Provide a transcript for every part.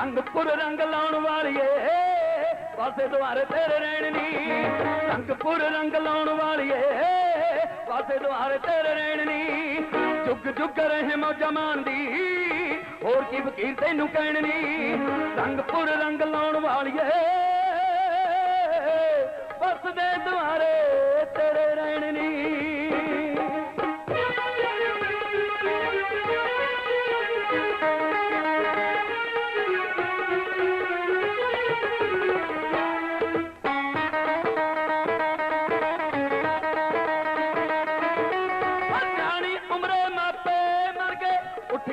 ਰੰਗਪੁਰ ਰੰਗ ਲਾਉਣ ਵਾਲੀਏ। ਪਾਸੇ ਦੁਆਰੇ ਤੇਰੇ ਰਹਿਣ ਨੀ। ਰੰਗਪੁਰ ਰੰਗ ਲਾਉਣ ਵਾਲੀਏ। ਪਾਸੇ ਦੁਆਰੇ ਤੇਰੇ ਰਹਿਣ ਨੀ। ਜੁਗ ਜੁਗ ਰਹੇ ਮੌਜਾਂ ਮਾਣਦੀ ਹੋਰ ਕੀ ਫਕੀਰ ਤੈਨੂੰ ਕਹਿਣ ਨੀ। ਰੰਗਪੁਰ ਰੰਗ ਲਾਉਣ ਵਾਲੀਏ। ਬਸ ਦੇ ਦੁਆਰੇ ਤੇਰੇ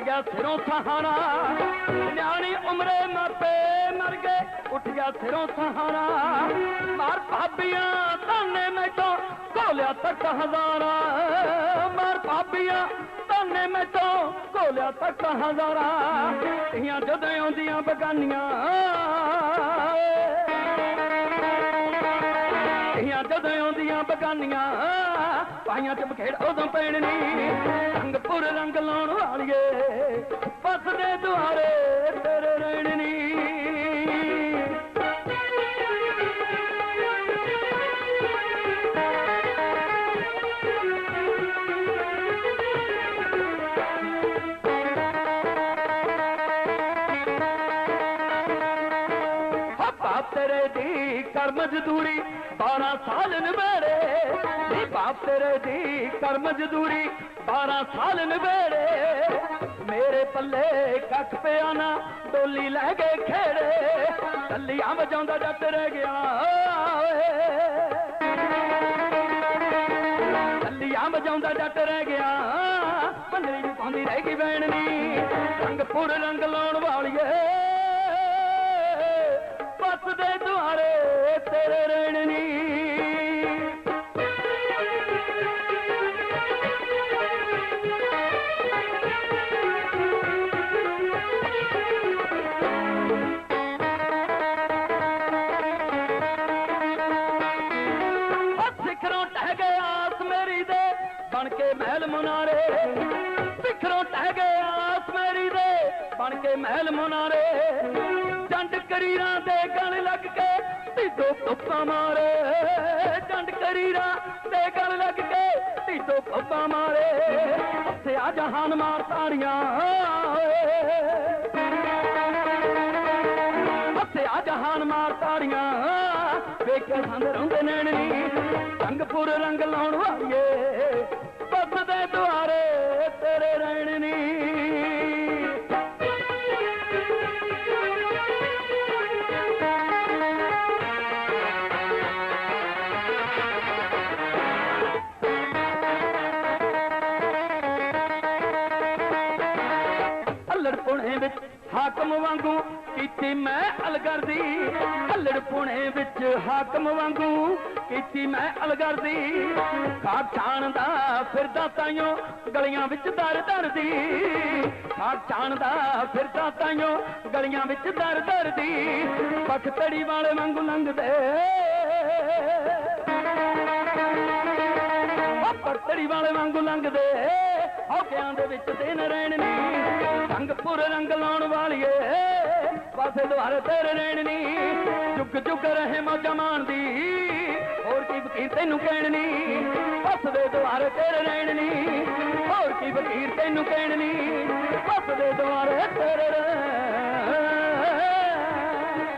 ਗਿਆ ਸਿਰੋਂ ਸਹਾਰਾ ਨਿਆਣੀ ਉਮਰੇ ਮਾਪੇ ਮਰ ਗਏ, ਉੱਠ ਗਿਆ ਸਿਰੋਂ ਸਹਾਰਾ ਮਾਰ ਭਾਬੀਆਂ, ਤਾਨੇ ਮੈਥੋਂ ਕੋਲਿਆ ਤੱਕ ਹਜ਼ਾਰਾ। ਮਾਰ ਭਾਬੀਆਂ, ਤਾਨੇ ਮੈਥੋਂ ਕੋਲਿਆ ਤੱਕ ਹਜ਼ਾਰਾ। ਧੀਆਂ ਜਦੋਂ ਆਉਂਦੀਆਂ ਬਗਾਨੀਆਂ। ਧੀਆਂ ਜਦੋਂ ਆਉਂਦੀਆਂ ਬਗਾਨੀਆਂ। ਪਾਈਆਂ ਚ ਬਖੇੜ ਉਦੋਂ ਪੈਣਨੀ ਰੰਗਪੁਰ ਰੰਗ ਲਾਉਣ ਵਾਲੀਏ ਬਸ ਦੇ ਦੁਆਰੇ ਤੇਰੇ ਰਹਿਣਨੀ ਬਾਪ ਤੇਰੇ ਦੀ ਕਰ ਮਜ਼ਦੂਰੀ 12 ਸਾਲ ਨਵੇੜੇ ਨੀ ਬਾਪ ਤੇਰੇ ਦੀ ਕਰ ਮਜ਼ਦੂਰੀ 12 ਸਾਲ ਨਵੇੜੇ ਮੇਰੇ ਪੱਲੇ ਕੱਖ ਪਿਆ ਨਾ, ਡੋਲੀ ਲੈ ਕੇ ਖੇੜੇ। ਟੱਲੀਆਂ ਵਜਾਉਂਦਾ ਜੱਟ ਰਹਿ ਗਿਆ ਓਏ। ਟੱਲੀਆਂ ਵਜਾਉਂਦਾ ਜੱਟ ਰਹਿ ਗਿਆ। ਪੰਦਰੀ ਨੂੰ ਪਾਉਂਦੀ ਰਹਿ ਗਈ ਬੈਣਨੀ ਰੰਗਪੁਰ ਰੰਗ ਲਾਉਣ ਵਾਲੀਏ। ਬਣ ਕੇ ਮਹਿਲ ਮੁਨਾਰੇ। ਸਿਖਰੋਂ ਟਹਿ ਗਏ ਆਸ ਮੇਰੀ ਦੇ, ਬਣ ਕੇ ਮਹਿਲ ਮੁਨਾਰੇ। ਜੰਡ ਕਰੀਰਾਂ ਦੇ ਗਲ ਲੱਗ ਕੇ ਢਿੱਡੋਂ ਪੱਪਾ ਮਾਰੇ। ਜੰਡ ਕਰੀਰਾਂ ਦੇ ਗਲ ਲੱਗ ਕੇ ਢਿੱਡੋਂ ਪੱਪਾ ਮਾਰੇ। ਹੱਸਿਆ ਜਹਾਨ ਮਾਰ ਤਾੜੀਆਂ। ਹੱਸਿਆ ਜਹਾਨ ਮਾਰ ਤਾੜੀਆਂ। ਵੇਖ ਕੇ ਸੰਦ ਰੋਂਦੇ ਨੈਣਨੀ ਰੰਗਪੁਰ ਰੰਗ ਲਾਉਣ ਵਾਲੀਏ। ਵਿੱਚ ਹਾਕਮ ਵਾਂਗੂ, ਕੀਤੀ ਮੈਂ ਅਲਗਰਦੀ। ਹੱਲੜ ਪੁਣੇ ਵਿੱਚ ਹਾਕਮ ਵਾਂਗੂ, ਕੀਤੀ ਮੈਂ ਅਲਗਰਦੀ। ਖਾਕ ਛਾਣਦਾ ਫਿਰਦਾ ਤਾਈਓ ਗਲੀਆਂ ਵਿੱਚ ਦਰ ਦਰਦੀ। ਖਾਕ ਛਾਣਦਾ ਫਿਰਦਾ ਤਾਈਓ ਗਲੀਆਂ ਵਿੱਚ ਦਰ ਦਰਦੀ। ਪੱਖ ਤੜੀ ਵਾਲੇ ਵਾਂਗੂ ਲੰਘਦੇ। ਉਹ ਪਰਤੜੀ ਵਾਲੇ ਵਾਂਗੂ ਲੰਘਦੇ। ਹੌਕਿਆਂ ਦੇ ਵਿੱਚ ਦਿਨ ਰਹਿਣੀ ਰੰਗਪੁਰ ਰੰਗ ਲਾਉਣ ਵਾਲੀਏ, ਪਾਸੇ ਦੁਆਰੇ ਤੇਰੇ ਰਹਿਣੀ ਜੁਗ ਜੁਗ ਰਹੇ ਮੌਜਾਂ ਮਾਣਦੀ, ਹੋਰ ਕੀ ਵਕੀਰ ਤੈਨੂੰ ਕਹਿਣੀ ਬਸ ਦੇ ਦੁਆਰੇ ਤੇਰੇ ਰਹਿਣੀ ਹੋਰ ਕੀ ਵਕੀਰ ਤੈਨੂੰ ਕਹਿਣੀ ਬਸ ਦੇ ਦੁਆਰੇ ਤੇਰੇ ਰਹਿਣਨੀ